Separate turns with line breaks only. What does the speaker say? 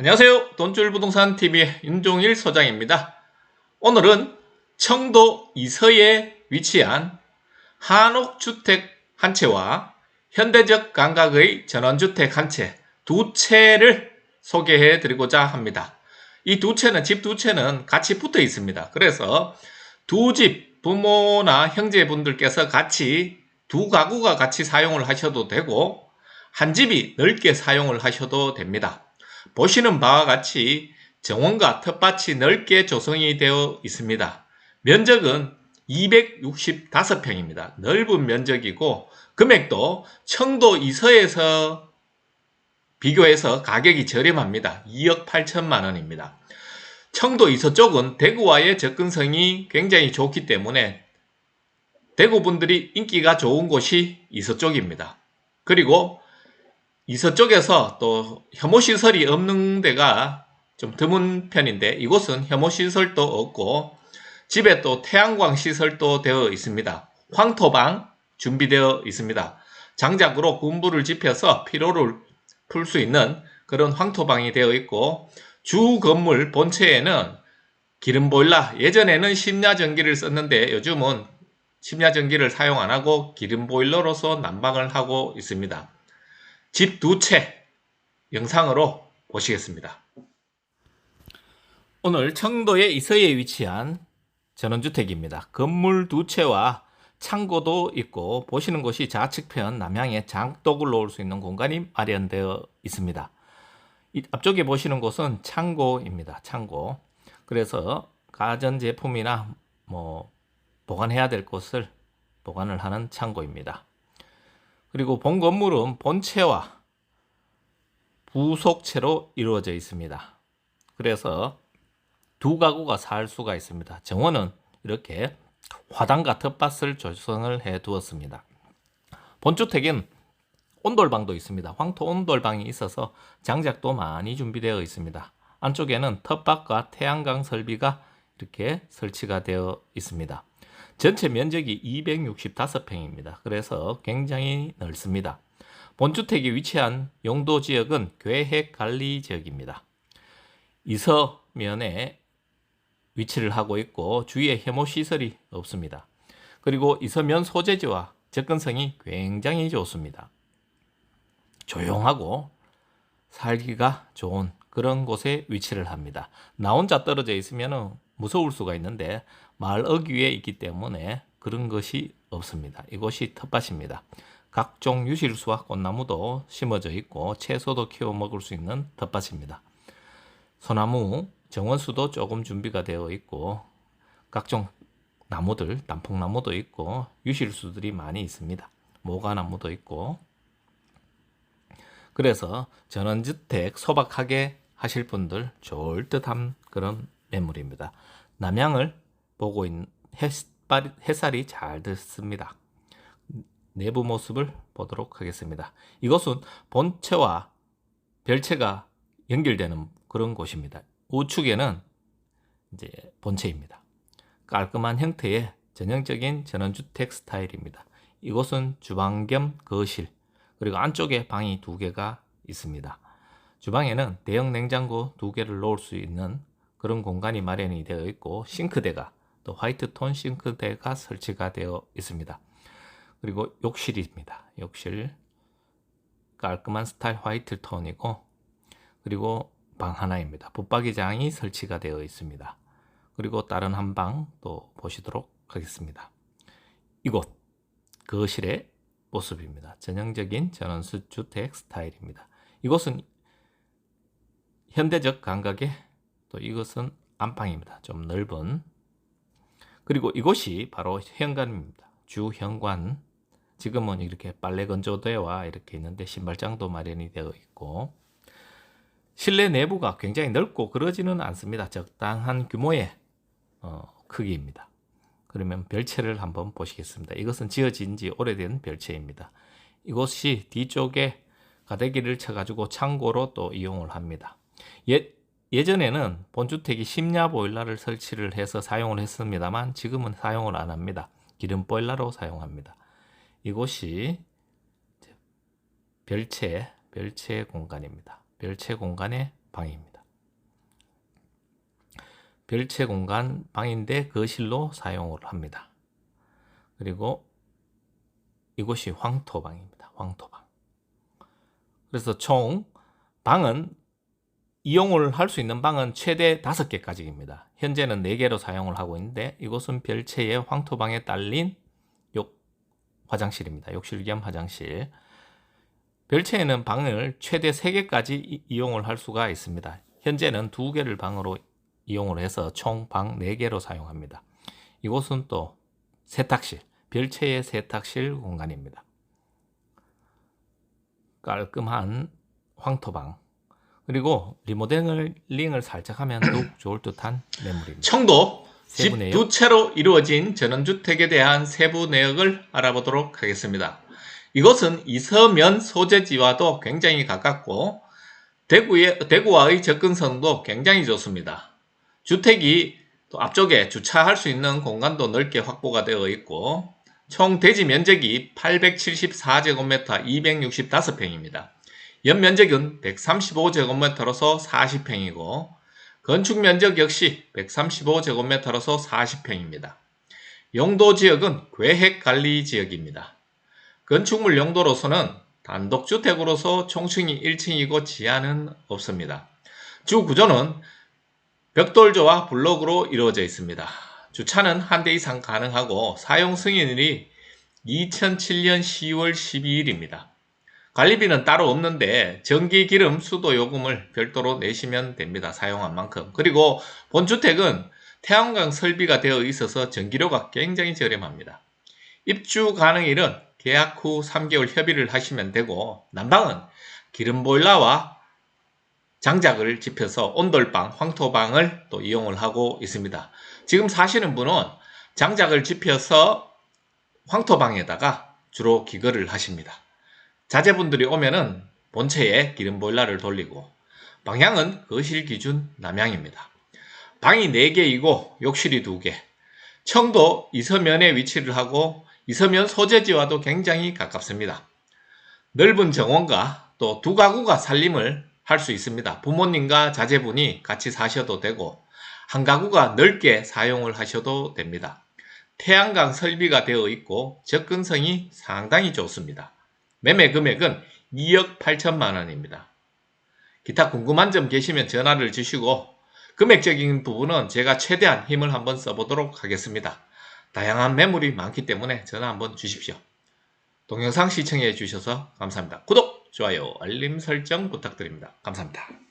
안녕하세요. 돈줄 부동산 TV의 윤종일 소장입니다. 오늘은 청도 이서에 위치한 한옥주택 한 채와 현대적 감각의 전원주택 한 채 두 채를 소개해 드리고자 합니다. 이 두 채는 집 두 채는 같이 붙어 있습니다. 그래서 두 집 부모나 형제분들께서 같이 두 가구가 같이 사용을 하셔도 되고 한 집이 넓게 사용을 하셔도 됩니다. 보시는 바와 같이 정원과 텃밭이 넓게 조성이 되어 있습니다. 면적은 265평입니다. 넓은 면적이고 금액도 청도 이서에서 비교해서 가격이 저렴합니다. 2억 8천만 원입니다. 청도 이서 쪽은 대구와의 접근성이 굉장히 좋기 때문에 대구 분들이 인기가 좋은 곳이 이서 쪽입니다. 그리고 이서 쪽에서 또 혐오 시설이 없는 데가 좀 드문 편인데 이곳은 혐오 시설도 없고 집에 또 태양광 시설도 되어 있습니다. 황토방 준비되어 있습니다. 장작으로 군부를 지펴서 피로를 풀 수 있는 그런 황토방이 되어 있고 주 건물 본체에는 기름 보일러 예전에는 심야 전기를 썼는데 요즘은 심야 전기를 사용 안 하고 기름 보일러로서 난방을 하고 있습니다. 집 두 채 영상으로 보시겠습니다. 오늘 청도의 이서에 위치한 전원주택입니다. 건물 두 채와 창고도 있고 보시는 곳이 좌측편 남향에 장독을 놓을 수 있는 공간이 마련되어 있습니다. 이 앞쪽에 보시는 곳은 창고입니다. 창고. 그래서 가전 제품이나 뭐 보관해야 될 것을 보관을 하는 창고입니다. 그리고 본 건물은 본체와 부속체로 이루어져 있습니다. 그래서 두 가구가 살 수가 있습니다. 정원은 이렇게 화단과 텃밭을 조성을 해 두었습니다. 본주택엔 온돌방도 있습니다. 황토 온돌방이 있어서 장작도 많이 준비되어 있습니다. 안쪽에는 텃밭과 태양광 설비가 이렇게 설치가 되어 있습니다. 전체 면적이 265평입니다. 그래서 굉장히 넓습니다. 본주택이 위치한 용도 지역은 계획 관리 지역입니다. 이서면에 위치를 하고 있고 주위에 혐오 시설이 없습니다. 그리고 이서면 소재지와 접근성이 굉장히 좋습니다. 조용하고 살기가 좋은 그런 곳에 위치를 합니다. 나 혼자 떨어져 있으면 무서울 수가 있는데 마을 어귀에 있기 때문에 그런 것이 없습니다. 이곳이 텃밭입니다. 각종 유실수와 꽃나무도 심어져 있고 채소도 키워 먹을 수 있는 텃밭입니다. 소나무, 정원수도 조금 준비가 되어 있고 각종 나무들, 단풍나무도 있고 유실수들이 많이 있습니다. 모가나무도 있고 그래서 전원주택 소박하게 하실 분들 좋을 듯한 그런 매물입니다. 남향을 보고 있는 햇살, 햇살이 잘 듣습니다. 내부 모습을 보도록 하겠습니다. 이곳은 본체와 별체가 연결되는 그런 곳입니다. 우측에는 이제 본체입니다. 깔끔한 형태의 전형적인 전원주택 스타일입니다. 이곳은 주방 겸 거실, 그리고 안쪽에 방이 두 개가 있습니다. 주방에는 대형 냉장고 두 개를 놓을 수 있는 그런 공간이 마련이 되어 있고 싱크대가 또 화이트 톤 싱크대가 설치가 되어 있습니다. 그리고 욕실입니다. 욕실 깔끔한 스타일 화이트 톤이고 그리고 방 하나입니다. 붙박이장이 설치가 되어 있습니다. 그리고 다른 한 방 또 보시도록 하겠습니다. 이곳 거실의 모습입니다. 전형적인 전원수 주택 스타일입니다. 이곳은 현대적 감각의 또 이것은 안방입니다. 좀 넓은 그리고 이곳이 바로 현관입니다. 주 현관 지금은 이렇게 빨래 건조대와 이렇게 있는데 신발장도 마련이 되어 있고 실내 내부가 굉장히 넓고 그러지는 않습니다. 적당한 규모의 어, 크기입니다. 그러면 별채를 한번 보시겠습니다. 이것은 지어진 지 오래된 별채입니다. 이곳이 뒤쪽에 가대기를 쳐가지고 창고로 또 이용을 합니다. 예, 예전에는 본주택이 심야 보일러를 설치를 해서 사용을 했습니다만 지금은 사용을 안 합니다. 기름 보일러로 사용합니다. 이곳이 별채, 별채 공간입니다. 별채 공간의 방입니다.
별채 공간 방인데 거실로 사용을 합니다. 그리고 이곳이 황토방입니다. 황토방. 그래서 총 방은 이용을 할 수 있는 방은 최대 5개까지입니다. 현재는 4개로 사용을 하고 있는데 이곳은 별채의 황토방에 딸린 욕 화장실입니다. 욕실 겸 화장실. 별채에는 방을 최대 3개까지 이용을 할 수가 있습니다. 현재는 2개를 방으로 이용을 해서 총 방 4개로 사용합니다. 이곳은 또 세탁실, 별채의 세탁실 공간입니다. 깔끔한 황토방. 그리고 리모델링을 살짝 하면 더욱 좋을 듯한 매물입니다.
청도 집. 두 채로 이루어진 전원주택에 대한 세부 내역을 알아보도록 하겠습니다. 이곳은 이서면 소재지와도 굉장히 가깝고 대구의, 대구와의 접근성도 굉장히 좋습니다. 주택이 또 앞쪽에 주차할 수 있는 공간도 넓게 확보가 되어 있고 총 대지 면적이 874제곱미터 265평입니다. 연면적은 135제곱미터로서 40평이고 건축 면적 역시 135제곱미터로서 40평입니다. 용도 지역은 계획 관리 지역입니다. 건축물 용도로서는 단독주택으로서 총층이 1층이고 지하는 없습니다. 주 구조는 벽돌조와 블록으로 이루어져 있습니다. 주차는 한 대 이상 가능하고 사용 승인일이 2007년 10월 12일입니다. 관리비는 따로 없는데 전기, 기름, 수도 요금을 별도로 내시면 됩니다. 사용한 만큼. 그리고 본주택은 태양광 설비가 되어 있어서 전기료가 굉장히 저렴합니다. 입주 가능일은 계약 후 3개월 협의를 하시면 되고 난방은 기름 보일러와 장작을 집혀서 온돌방, 황토방을 또 이용을 하고 있습니다. 지금 사시는 분은 장작을 집혀서 황토방에다가 주로 기거를 하십니다. 자제분들이 오면은 본체에 기름 보일러를 돌리고 방향은 거실 기준 남향입니다. 방이 4개이고 욕실이 2개. 청도 이서면에 위치를 하고 이서면 소재지와도 굉장히 가깝습니다. 넓은 정원과 또 두 가구가 살림을 할 수 있습니다. 부모님과 자제분이 같이 사셔도 되고 한 가구가 넓게 사용을 하셔도 됩니다. 태양광 설비가 되어 있고 접근성이 상당히 좋습니다. 매매 금액은 2억 8천만 원입니다. 기타 궁금한 점 계시면 전화를 주시고 금액적인 부분은 제가 최대한 힘을 한번 써보도록 하겠습니다. 다양한 매물이 많기 때문에 전화 한번 주십시오. 동영상 시청해 주셔서 감사합니다. 구독, 좋아요, 알림 설정 부탁드립니다. 감사합니다.